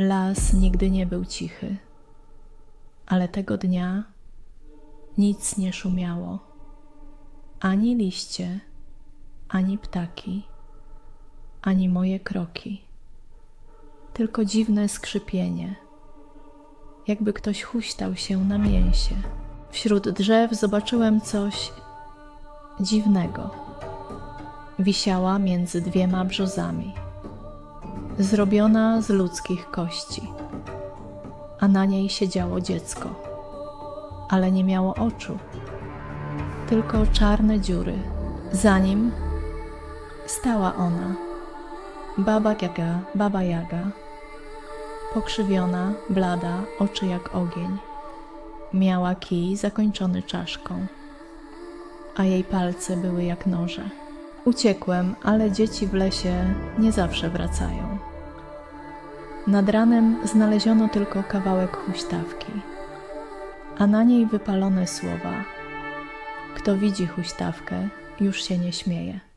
Las nigdy nie był cichy, ale tego dnia nic nie szumiało. Ani liście, ani ptaki, ani moje kroki. Tylko dziwne skrzypienie, jakby ktoś huśtał się na mięsie. Wśród drzew zobaczyłem coś dziwnego. Wisiała między dwiema brzozami zrobiona z ludzkich kości, a na niej siedziało dziecko, ale nie miało oczu, tylko czarne dziury. Za nim stała ona, baba Jaga, baba Jaga, pokrzywiona, blada, oczy jak ogień. Miała kij zakończony czaszką, a jej palce były jak noże. Uciekłem, ale dzieci w lesie nie zawsze wracają. Nad ranem znaleziono tylko kawałek huśtawki, a na niej wypalone słowa: Kto widzi huśtawkę, już się nie śmieje.